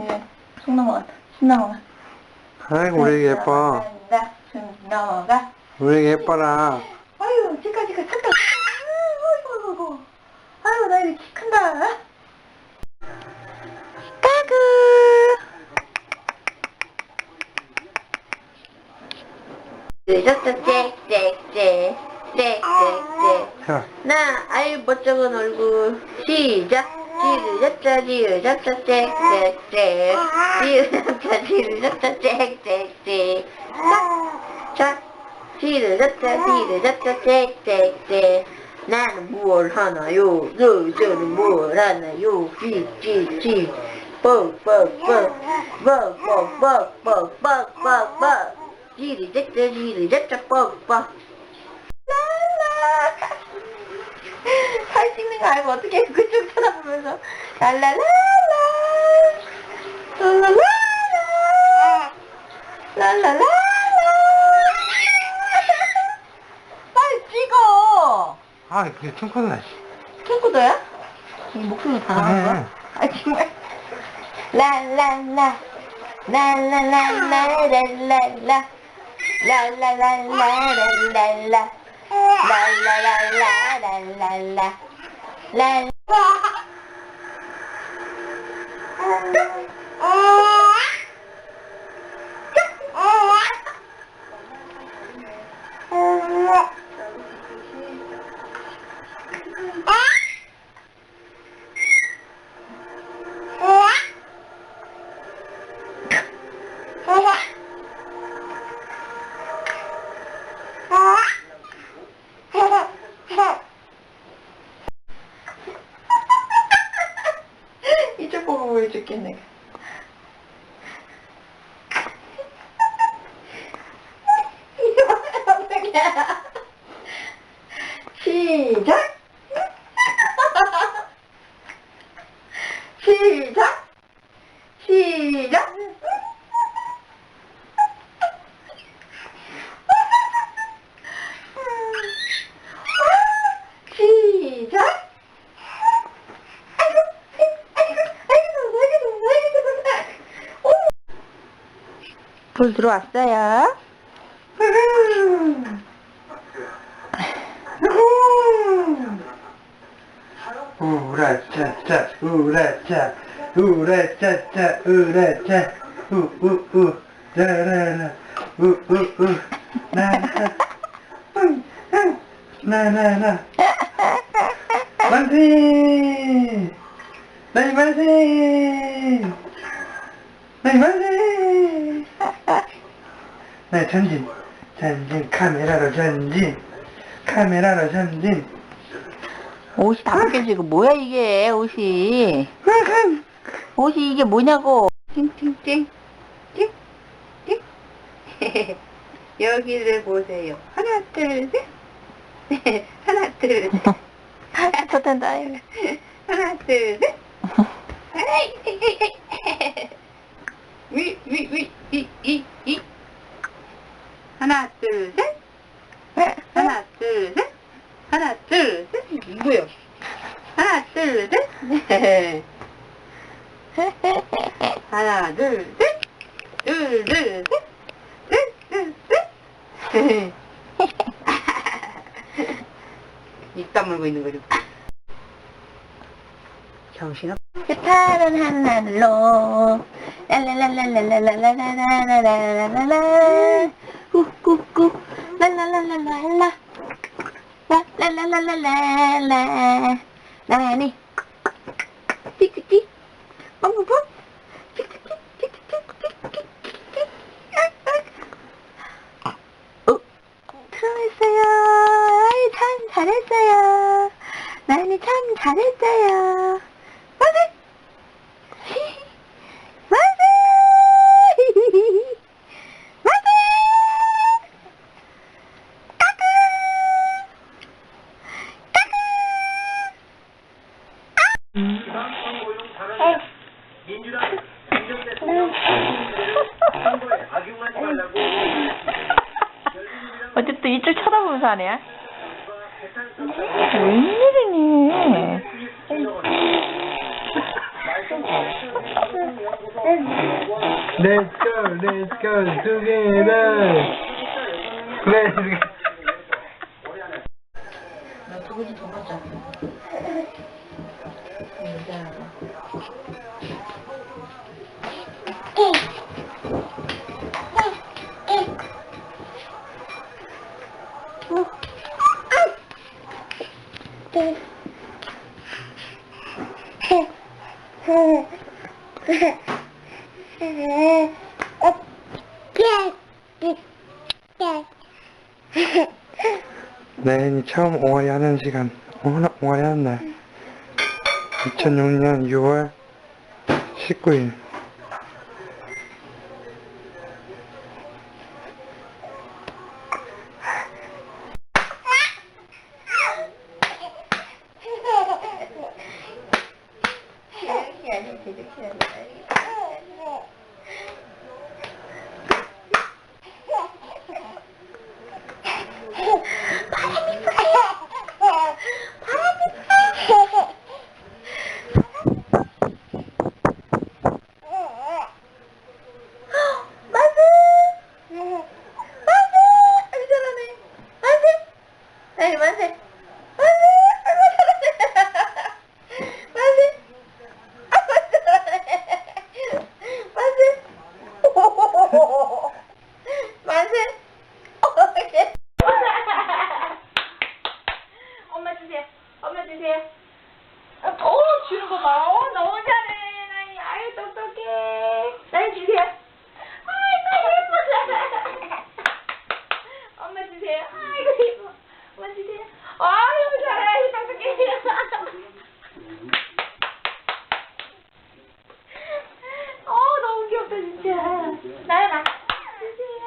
예, 속 넘어갔다 심 넘어갔다 아이고 우리 애기 예뻐. 넘어가. 우리 애기 예뻐라 just a stick, stick, stick, stick, 나 아이 멋쩍은 얼굴 시작 지르자짜 지르자짜 잭잭잭 지르자짜 지르자짜 잭잭잭 짝짝 지르자짜 지르자짜 잭잭잭 나는 뭘 하나요 너저는 뭘 하나요 찌찌찌 뻑뻑뻑 뻑뻑뻑뻑뻑뻑뻑 뻑 지르졌자 지르졌자 뻑뻑 랄라 사진 찍는 거 알고 어떻게 그쪽 쳐다보면서 랄랄랄라 랄랄랄라 랄랄랄라 빨리 찍어 아 그게 캠코더야? 이 목소리 다 나온 거야? 네. 아 정말 랄랄라 랄랄랄라 랄랄라 랄랄랄라랄랄라 랄랄랄라랄랄라 랄이쪽 보고 보여줄게 내가 시작 시작 시작 시작 불 들어왔어요. 우라짜짜 우라짜 우라짜짜 우라짜 우우우 라라라 우우우 나나 나나나. 만세! 나이 만세! 나이 만세 나 전진. 전진. 카메라로 전진. 카메라로 전진. 옷이 다 벗겨지고 뭐야 이게 옷이? 옷이 이게 뭐냐고. 찡찡찡 찡 찡 여기를 보세요. 하나 둘 셋. 하나 둘셋. 좋단다 하나 둘 셋. 위 위 위 이 이 이. 하나 둘 셋. 하나 둘 셋. 하나 둘셋. 이거요? 하나 둘셋. 하나 둘 셋. 둘 둘 셋. 셋셋셋. 입 다물고 있는 거죠. 정신없 파란 하늘로 랄랄랄랄랄랄랄랄랄랄랄랄랄라 꾹꾹꾹 랄랄랄랄랄라 찌찌찌 찌찌찌 어 들어왔어요 아이 참 잘했어요 나니 참 잘했어요 맞아 맞아 맞아 이쪽 쳐다보면서 하네. 웬일이니? Let's go, let's go together. Let's go. 나 두고지 돈 받자. 미안하다. 나연이 처음 옹알이 하는 시간, 옹알이 하는 날. 2006년 6월 19일. 이렇게 아니지, 이렇게 아니지. 만세! 만세! 아이 잘하네. 만세! 아이 만세! 엄마 주세요. 엄마 주세요. 오 주는 거 봐. 어 너무 잘해. 나이 아유 똑똑해. 나이 주세요. 아이고 예뻐. 엄마 주세요. 아이고 예뻐. 엄마 주세요. 아이고 잘해. 똑똑해. 어 너무 귀엽다 진짜. 나연아 주세요.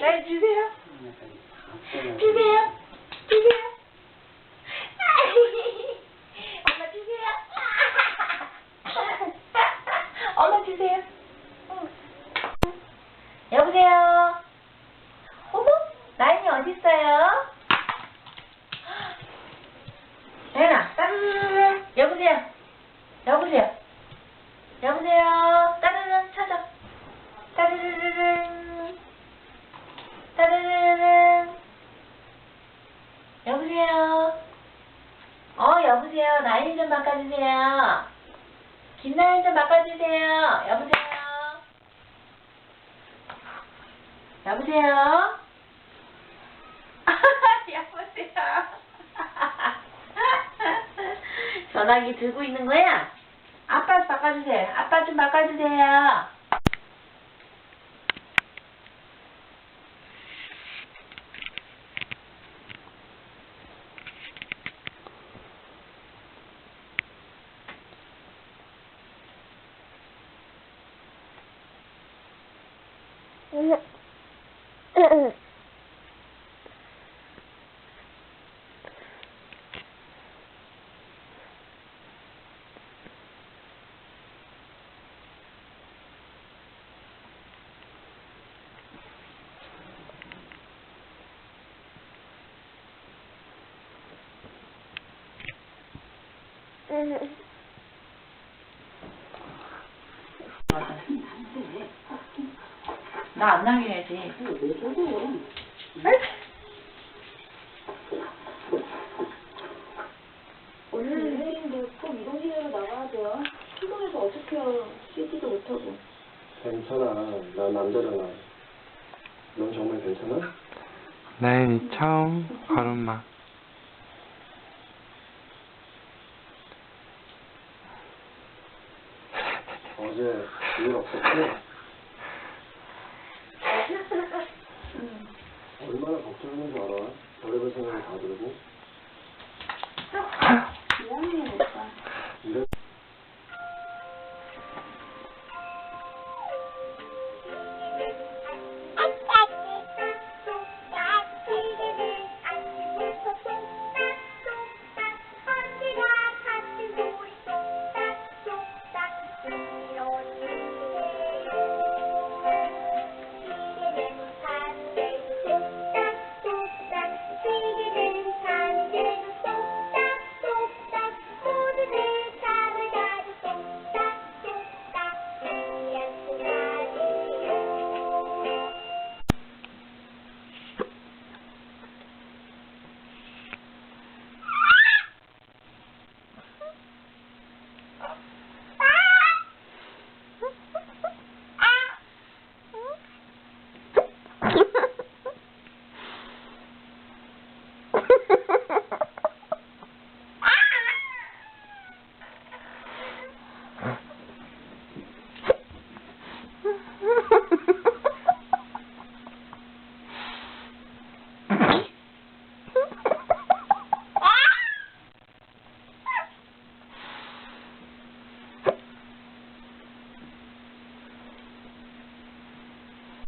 나연 주세요. 주세요. 주세요. 엄마 주세요. 엄마 주세요. 여보세요. 어머, 나인이 어딨어요? 나인아, 따르르르. 여보세요. 여보세요. 여보세요. 따르르 찾아. 따르르르. 따르르르. 여보세요. 어, 여보세요. 나이 좀 바꿔주세요. 김나이 좀 바꿔주세요. 여보세요. 여보세요. 여보세요. 전화기 들고 있는 거야? 아빠 바꿔주세요. 아빠 좀 바꿔주세요. 나안 해야지. 오늘 생일인데 꼭 이동식으로 나가야죠. 피곤해서 어떡해요. 쉬지도 못하고. 괜찮아. 나 남자잖아. 넌 정말 괜찮아? 나연이 처음 걸음마. 어제 일 없었지? 얼마나 걱정했는지 알아? 별의별 생각이 다 들고.